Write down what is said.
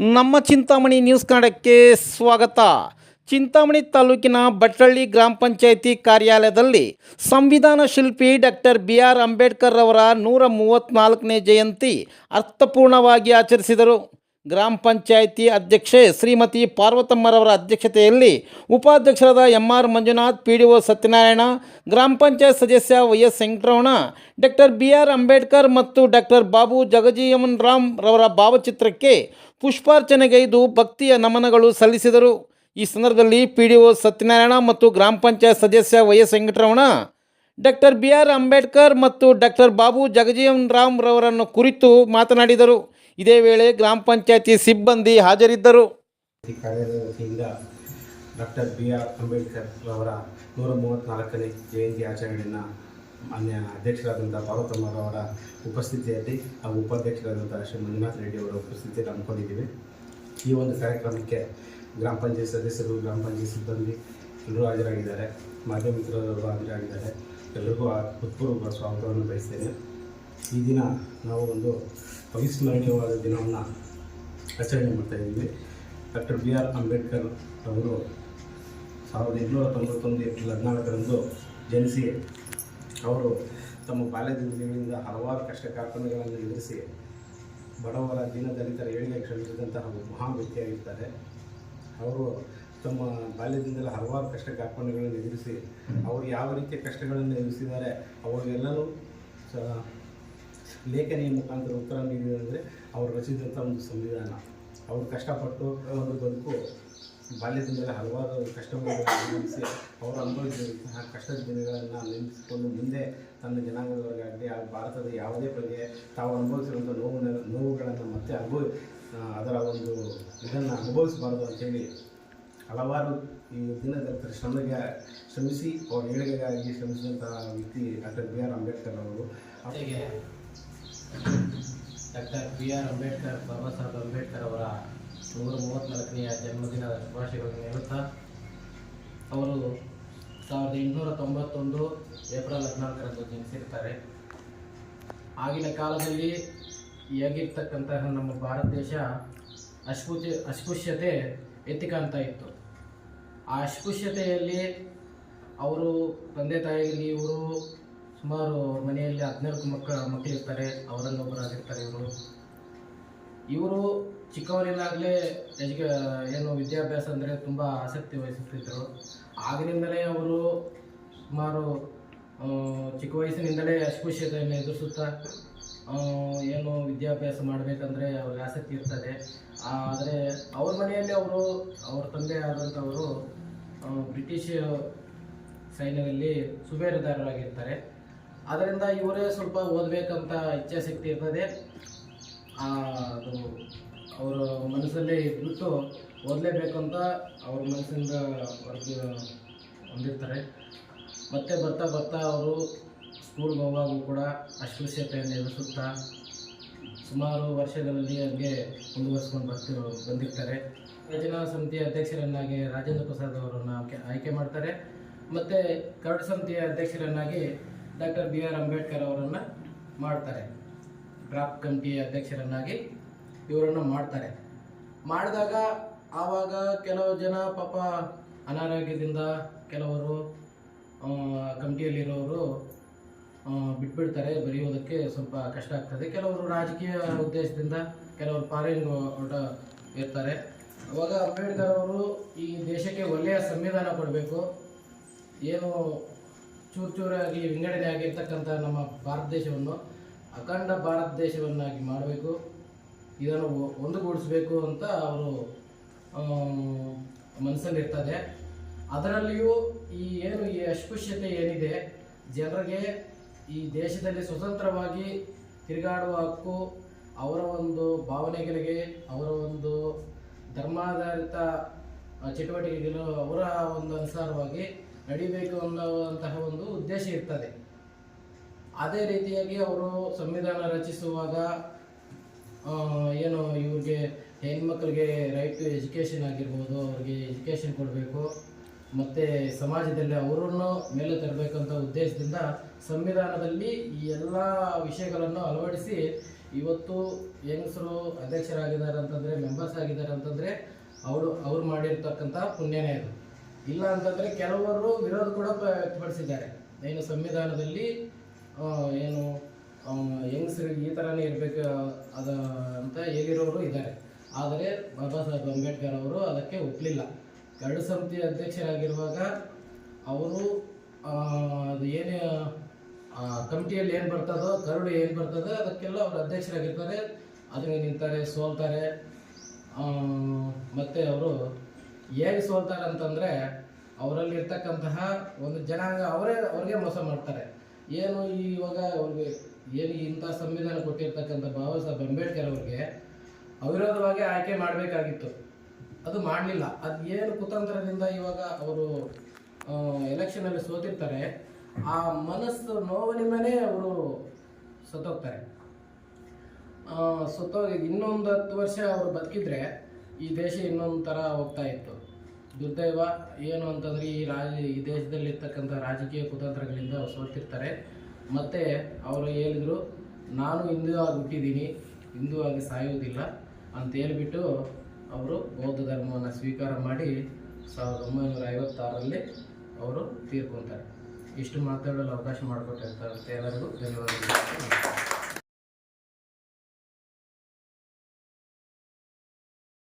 ನಮ್ಮ ಚಿಂತಾಮಣಿ ನ್ಯೂಸ್ ಕನ್ನಡಕ್ಕೆ ಸ್ವಾಗತ. ಚಿಂತಾಮಣಿ ತಾಲೂಕಿನ ಬಟ್ಟಳ್ಳಿ ಗ್ರಾಮ ಪಂಚಾಯಿತಿ ಕಾರ್ಯಾಲಯದಲ್ಲಿ ಸಂವಿಧಾನ ಶಿಲ್ಪಿ ಡಾಕ್ಟರ್ ಬಿ ಆರ್ ಅಂಬೇಡ್ಕರ್ ಅವರ ನೂರ ಮೂವತ್ತ್ನಾಲ್ಕನೇ ಜಯಂತಿ ಅರ್ಥಪೂರ್ಣವಾಗಿ ಆಚರಿಸಿದರು. ಗ್ರಾಮ ಪಂಚಾಯಿತಿ ಅಧ್ಯಕ್ಷೆ ಶ್ರೀಮತಿ ಪಾರ್ವತಮ್ಮರವರ ಅಧ್ಯಕ್ಷತೆಯಲ್ಲಿ ಉಪಾಧ್ಯಕ್ಷರಾದ M R Manjunath P D O Satyanarayana, ಗ್ರಾಮ ಪಂಚಾಯತ್ ಸದಸ್ಯ Y S Venkataramana, doctor B R Ambedkar ಮತ್ತು ಡಾಕ್ಟರ್ ಬಾಬು ಜಗಜೀವನ್ ರಾಮ್ ರವರ ಭಾವಚಿತ್ರಕ್ಕೆ ಪುಷ್ಪಾರ್ಚನೆಗೈದು ಭಕ್ತಿಯ ನಮನಗಳು ಸಲ್ಲಿಸಿದರು. ಈ ಸಂದರ್ಭದಲ್ಲಿ ಪಿ ಡಿ ಒ ಸತ್ಯನಾರಾಯಣ ಮತ್ತು ಗ್ರಾಮ ಪಂಚಾಯತ್ ಸದಸ್ಯ Y S Venkataramana, doctor B R Ambedkar ಮತ್ತು ಡಾಕ್ಟರ್ ಬಾಬು ಜಗಜೀವನ್ ರಾಮ್ ರವರನ್ನು ಕುರಿತು ಮಾತನಾಡಿದರು. ಇದೇ ವೇಳೆ ಗ್ರಾಮ ಪಂಚಾಯತಿ ಸಿಬ್ಬಂದಿ ಹಾಜರಿದ್ದರು. ಡಾಕ್ಟರ್ ಬಿ ಆರ್ ಅಂಬೇಡ್ಕರ್ ಅವರ ನೂರ ಮೂವತ್ತ್ನಾಲ್ಕನೇ ಜಯಂತಿ ಆಚರಣೆಯನ್ನು ಮಾನ್ಯ ಅಧ್ಯಕ್ಷರಾದಂಥ ಪಾರ್ವತಮ್ಮರವರ ಉಪಸ್ಥಿತಿಯಲ್ಲಿ ಹಾಗೂ ಉಪಾಧ್ಯಕ್ಷರಾದಂಥ ಶ್ರೀ ಮಂಜುನಾಥ್ ರೆಡ್ಡಿ ಅವರ ಉಪಸ್ಥಿತಿಯಲ್ಲಿ ಹಮ್ಮಿಕೊಂಡಿದ್ದೀವಿ. ಈ ಒಂದು ಕಾರ್ಯಕ್ರಮಕ್ಕೆ ಗ್ರಾಮ ಪಂಚಾಯತ್ ಸದಸ್ಯರು, ಗ್ರಾಮ ಪಂಚಾಯತ್ ಸಿಬ್ಬಂದಿ ಎಲ್ಲರೂ ಹಾಜರಾಗಿದ್ದಾರೆ. ಮಾಧ್ಯಮ ಮಿತ್ರರು ಹಾಜರಾಗಿದ್ದಾರೆ. ಎಲ್ಲರಿಗೂ ಆ ಸ್ವಾಗತವನ್ನು ಬಯಸ್ತೇನೆ. ಈ ದಿನ ನಾವು ಒಂದು ಅವಿಸ್ಮರಣೀಯವಾದ ದಿನವನ್ನು ಆಚರಣೆ ಮಾಡ್ತಾ ಇದ್ದೀವಿ. ಡಾಕ್ಟರ್ ಬಿ ಆರ್ ಅಂಬೇಡ್ಕರ್ ಅವರು ಸಾವಿರದ ಎಂಟುನೂರ ತೊಂಬತ್ತೊಂದು ಏಪ್ರಿಲ್ ಹದಿನಾಲ್ಕರಂದು ಜನಿಸಿ ಅವರು ತಮ್ಮ ಬಾಲ್ಯದ ದಿನಗಳಿಂದ ಹಲವಾರು ಕಷ್ಟ ಕಾರ್ಖಾನೆಗಳನ್ನು ಎದುರಿಸಿ ಬಡವರ ದೀನದಲಿತರ ಏಳಿಗೆ ಕ್ಷಮಿಸಿದಂತಹ ಮಹಾನ್ ವ್ಯಕ್ತಿಯಾಗಿರ್ತಾರೆ. ಅವರು ತಮ್ಮ ಬಾಲ್ಯದಿಂದಲೇ ಹಲವಾರು ಕಷ್ಟ ಕಾರ್ಖಾನೆಗಳನ್ನು ಎದುರಿಸಿ, ಅವರು ಯಾವ ರೀತಿಯ ಕಷ್ಟಗಳನ್ನು ಎದುರಿಸಿದ್ದಾರೆ ಅವರೆಲ್ಲರೂ ಸ ಲೇಖನಿಯ ಮುಖಾಂತರ ಉತ್ತರ ನೀಡಿದಂದರೆ ಅವರು ರಚಿಸಿದಂಥ ಒಂದು ಸಂವಿಧಾನ. ಅವರು ಕಷ್ಟಪಟ್ಟು ಒಂದು ಬದುಕು ಬಾಲ್ಯದಿಂದಲೇ ಹಲವಾರು ಕಷ್ಟಗಳನ್ನು ಅನುಭವಿಸಿ ಅವರು ಅನುಭವಿಸಿದಂತಹ ಕಷ್ಟದ ದಿನಗಳನ್ನು ನೆನೆಸಿಕೊಂಡು ಮುಂದೆ ತನ್ನ ಜನಾಂಗದವರಿಗಾಗಲಿ ಆ ಭಾರತದ ಯಾವುದೇ ಬಗೆಯ ತಾವು ಅನುಭವಿಸಿರುವಂಥ ನೋವು ನೋವುಗಳನ್ನು ಮತ್ತೆ ಅನುಭವ ಅದರ ಒಂದು ಇದನ್ನು ಅನುಭವಿಸಬಾರ್ದು ಅಂತೇಳಿ ಹಲವಾರು ಈ ದಿನದ ಶ್ರಮಿಗೆ ಶ್ರಮಿಸಿ ಅವ್ರ ಏಳಿಗೆಗಾಗಿ ಶ್ರಮಿಸಿದಂತಹ ವ್ಯಕ್ತಿ ಡಾಕ್ಟರ್ ಬಿ ಆರ್ ಅಂಬೇಡ್ಕರ್ ಅವರು. ಜೊತೆಗೆ doctor B R Ambedkar Baba Saheb Ambedkar ಅವರ ನೂರ ಮೂವತ್ತ್ನಾಲ್ಕನೆಯ ಜನ್ಮದಿನದ ಶುಭಾಶಯಗಳನ್ನು ಹೇಳುತ್ತಾ, ಅವರು ಸಾವಿರದ ಎಂಟುನೂರ ತೊಂಬತ್ತೊಂದು ಏಪ್ರಿಲ್ ಹದಿನಾಲ್ಕರಂದು ಜನಿಸಿರ್ತಾರೆ. ಆಗಿನ ಕಾಲದಲ್ಲಿ ಹೇಗಿರ್ತಕ್ಕಂತಹ ನಮ್ಮ ಭಾರತ ದೇಶ ಅಸ್ಪೃಶ್ಯ ಅಸ್ಪೃಶ್ಯತೆ ಎತ್ತಿ ಕಾಣ್ತಾ ಇತ್ತು. ಆ ಅಸ್ಪೃಶ್ಯತೆಯಲ್ಲಿ ಅವರು ತಂದೆ ತಾಯಿಯಲ್ಲಿ ಇವರು ಸುಮಾರು ಮನೆಯಲ್ಲಿ ಹದಿನಾಲ್ಕು ಮಕ್ಕಳ ಮಕ್ಕಳಿರ್ತಾರೆ ಒಬ್ಬರಾಗಿರ್ತಾರೆ ಇವರು. ಇವರು ಚಿಕ್ಕವರಿಂದಾಗಲೇ ಎಜುಕ ಏನು ವಿದ್ಯಾಭ್ಯಾಸ ಅಂದರೆ ತುಂಬ ಆಸಕ್ತಿ ವಹಿಸುತ್ತಿದ್ದರು ಆಗಿನಿಂದಲೇ ಅವರು ಸುಮಾರು ಚಿಕ್ಕ ವಯಸ್ಸಿನಿಂದಲೇ ಅಸ್ಪೃಶ್ಯತೆಯನ್ನು ಎದುರಿಸುತ್ತಾ ಏನು ವಿದ್ಯಾಭ್ಯಾಸ ಮಾಡಬೇಕಂದ್ರೆ ಅವ್ರಿಗೆ ಆಸಕ್ತಿ ಇರ್ತದೆ. ಆದರೆ ಅವ್ರ ಮನೆಯಲ್ಲಿ ಅವರು, ಅವ್ರ ತಂದೆ ಆದಂಥವರು ಬ್ರಿಟಿಷ್ ಸೈನ್ಯದಲ್ಲಿ ಸುಬೇರುದಾರರಾಗಿರ್ತಾರೆ ಅದರಿಂದ ಇವರೇ ಸ್ವಲ್ಪ ಓದಬೇಕಂತ ಇಚ್ಛೆ ಆ, ಅದು ಅವರ ಮನಸ್ಸಲ್ಲೇ ಇದ್ಬಿಟ್ಟು ಓದಲೇಬೇಕಂತ ಅವ್ರ ಮನಸ್ಸಿಂದ ಹೊರಗೆ ಹೊಂದಿರ್ತಾರೆ. ಮತ್ತೆ ಬರ್ತಾ ಬರ್ತಾ ಅವರು ಸ್ಕೂಲ್ಗೆ ಹೋಗುವಾಗೂ ಕೂಡ ಅಸ್ಪೃಶ್ಯತೆಯನ್ನು ಎದುರಿಸುತ್ತಾ ಸುಮಾರು ವರ್ಷಗಳಲ್ಲಿ ಹಂಗೆ ಮುಂದುವರಿಸ್ಕೊಂಡು ಬರ್ತಿರು ಬಂದಿರ್ತಾರೆ. ಯೋಜನಾ ಸಮಿತಿಯ ಅಧ್ಯಕ್ಷರನ್ನಾಗಿ ರಾಜೇಂದ್ರ ಪ್ರಸಾದ್ ಅವರನ್ನು ಆಯ್ಕೆ ಮಾಡ್ತಾರೆ. ಮತ್ತು ಕರಡು ಸಮಿತಿಯ ಅಧ್ಯಕ್ಷರನ್ನಾಗಿ ಡಾಕ್ಟರ್ ಬಿ ಆರ್ ಅಂಬೇಡ್ಕರ್ ಅವರನ್ನು ಮಾಡ್ತಾರೆ. ಡ್ರಾಪ್ ಕಮಿಟಿಯ ಅಧ್ಯಕ್ಷರನ್ನಾಗಿ ಇವರನ್ನು ಮಾಡ್ತಾರೆ. ಮಾಡಿದಾಗ ಆವಾಗ ಕೆಲವು ಜನ ಪಾಪ ಅನಾರೋಗ್ಯದಿಂದ ಕೆಲವರು ಕಮಿಟಿಯಲ್ಲಿರೋರು ಬಿಟ್ಬಿಡ್ತಾರೆ. ಬರೆಯೋದಕ್ಕೆ ಸ್ವಲ್ಪ ಕಷ್ಟ ಆಗ್ತದೆ. ಕೆಲವರು ರಾಜಕೀಯ ಉದ್ದೇಶದಿಂದ ಕೆಲವರು ಫಾರಿನ್ ಊಟ ಇರ್ತಾರೆ. ಅವಾಗ ಅಂಬೇಡ್ಕರ್ ಅವರು ಈ ದೇಶಕ್ಕೆ ಒಳ್ಳೆಯ ಸಂವಿಧಾನ ಕೊಡಬೇಕು. ಏನು ಚೂರು ಚೂರಾಗಿ ವಿಂಗಡಣೆ ಆಗಿರ್ತಕ್ಕಂಥ ನಮ್ಮ ಭಾರತ ದೇಶವನ್ನು ಅಖಂಡ ಭಾರತ ದೇಶವನ್ನಾಗಿ ಮಾಡಬೇಕು. ಇದನ್ನು ಒಂದುಗೂಡಿಸಬೇಕು ಅಂತ ಅವರು ಮನಸ್ಸಲ್ಲಿರ್ತದೆ. ಅದರಲ್ಲಿಯೂ ಈ ಏನು ಈ ಅಸ್ಪೃಶ್ಯತೆ ಏನಿದೆ, ಜನರಿಗೆ ಈ ದೇಶದಲ್ಲಿ ಸ್ವತಂತ್ರವಾಗಿ ತಿರುಗಾಡುವ ಹಕ್ಕು ಅವರ ಒಂದು ಭಾವನೆಗಳಿಗೆ, ಅವರ ಒಂದು ಧರ್ಮಾಧಾರಿತ ಚಟುವಟಿಕೆಗಳು ಅವರ ಒಂದು ಅನುಸಾರವಾಗಿ ನಡಿಬೇಕು ಅನ್ನುವಂತಹ ಒಂದು ಉದ್ದೇಶ ಇರ್ತದೆ. ಅದೇ ರೀತಿಯಾಗಿ ಅವರು ಸಂವಿಧಾನ ರಚಿಸುವಾಗ ಏನು ಇವ್ರಿಗೆ ಹೆಣ್ಮಕ್ಳಿಗೆ ರೈಟ್ ಟು ಎಜುಕೇಷನ್ ಆಗಿರ್ಬೋದು, ಅವ್ರಿಗೆ ಎಜುಕೇಷನ್ ಕೊಡಬೇಕು, ಮತ್ತು ಸಮಾಜದಲ್ಲಿ ಅವರನ್ನು ಮೇಲೆ ತರಬೇಕಂತ ಉದ್ದೇಶದಿಂದ ಸಂವಿಧಾನದಲ್ಲಿ ಈ ಎಲ್ಲ ವಿಷಯಗಳನ್ನು ಅಳವಡಿಸಿ ಇವತ್ತು ಹೆಂಗಸರು ಅಧ್ಯಕ್ಷರಾಗಿದ್ದಾರೆ ಅಂತಂದರೆ ಮೆಂಬರ್ಸ್ ಆಗಿದ್ದಾರೆ ಅಂತಂದರೆ, ಅವರು, ಅವ್ರು ಮಾಡಿರ್ತಕ್ಕಂಥ ಪುಣ್ಯನೇ ಅದು. ಇಲ್ಲ ಅಂತಂದರೆ ಕೆಲವರು ವಿರೋಧ ಕೂಡ ವ್ಯಕ್ತಪಡಿಸಿದ್ದಾರೆ. ಏನು ಸಂವಿಧಾನದಲ್ಲಿ ಏನು ಹೆಂಗಸರಿಗೆ ಈ ಥರನೇ ಇರಬೇಕು ಅದ ಅಂತ ಹೇಳಿರೋರು ಇದ್ದಾರೆ. ಆದರೆ ಬಾಬಾ ಸಾಹೇಬ್ ಅಂಬೇಡ್ಕರ್ ಅವರು ಅದಕ್ಕೆ ಒಪ್ಪಲಿಲ್ಲ ಎರಡು ಸಮಿತಿ ಅಧ್ಯಕ್ಷರಾಗಿರುವಾಗ ಅವರು ಅದು ಏನೇ ಕಮಿಟಿಯಲ್ಲಿ ಏನು ಬರ್ತದೋ, ಕರಡು ಏನು ಬರ್ತದೋ ಅದಕ್ಕೆಲ್ಲ ಅವರು ಅಧ್ಯಕ್ಷರಾಗಿರ್ತಾರೆ. ಅದನ್ನು ನಿಂತಾರೆ, ಸೋಲ್ತಾರೆ. ಮತ್ತೆ ಅವರು ಹೇಗೆ ಸೋಲ್ತಾರೆ ಅಂತಂದರೆ ಅವರಲ್ಲಿ ಇರ್ತಕ್ಕಂತಹ ಒಂದು ಜನಾಂಗ ಅವರೇ ಅವ್ರಿಗೆ ಮೋಸ ಮಾಡ್ತಾರೆ. ಏನು ಇವಾಗ ಅವ್ರಿಗೆ ಏನು ಇಂಥ ಸಂವಿಧಾನ ಕೊಟ್ಟಿರ್ತಕ್ಕಂಥ ಬಾಬಾ ಸಾಹೇಬ್ ಅಂಬೇಡ್ಕರ್ ಅವ್ರಿಗೆ ಅವಿರೋಧವಾಗಿ ಆಯ್ಕೆ ಮಾಡಬೇಕಾಗಿತ್ತು. ಅದು ಮಾಡಲಿಲ್ಲ. ಅದು ಏನು ಕುತಂತ್ರದಿಂದ ಇವಾಗ ಅವರು ಎಲೆಕ್ಷನಲ್ಲಿ ಸೋತಿರ್ತಾರೆ, ಆ ಮನಸ್ಸು ನೋವಿನಿಂದನೇ ಅವರು ಸತ್ತೋಗ್ತಾರೆ. ಸತ್ತೋಗಿ ಇನ್ನೊಂದು ಹತ್ತು ವರ್ಷ ಅವರು ಬದುಕಿದ್ರೆ ಈ ದೇಶ ಇನ್ನೊಂದು ಥರ ಹೋಗ್ತಾ ಇತ್ತು. ದುರ್ದೈವ ಏನು ಅಂತಂದರೆ ಈ ರಾಜ ಈ ದೇಶದಲ್ಲಿರ್ತಕ್ಕಂಥ ರಾಜಕೀಯ ಕುತಂತ್ರಗಳಿಂದ ಸೋತಿರ್ತಾರೆ. ಮತ್ತು ಅವರು ಹೇಳಿದರು, ನಾನು ಹಿಂದೂ ಆಗಿ ಹುಟ್ಟಿದ್ದೀನಿ, ಹಿಂದೂ ಆಗಿ ಸಾಯುವುದಿಲ್ಲ ಅಂತ ಹೇಳಿಬಿಟ್ಟು ಅವರು ಬೌದ್ಧ ಧರ್ಮವನ್ನು ಸ್ವೀಕಾರ ಮಾಡಿ ಸಾವಿರದ ಒಂಬೈನೂರ ಐವತ್ತಾರರಲ್ಲಿ ಅವರು ತೀರ್ಕೊತಾರೆ. ಇಷ್ಟು ಮಾತಾಡಲು ಅವಕಾಶ ಮಾಡಿಕೊಟ್ಟಿರ್ತಾರೆ ಎಲ್ಲರಿಗೂ ಧನ್ಯವಾದಗಳು.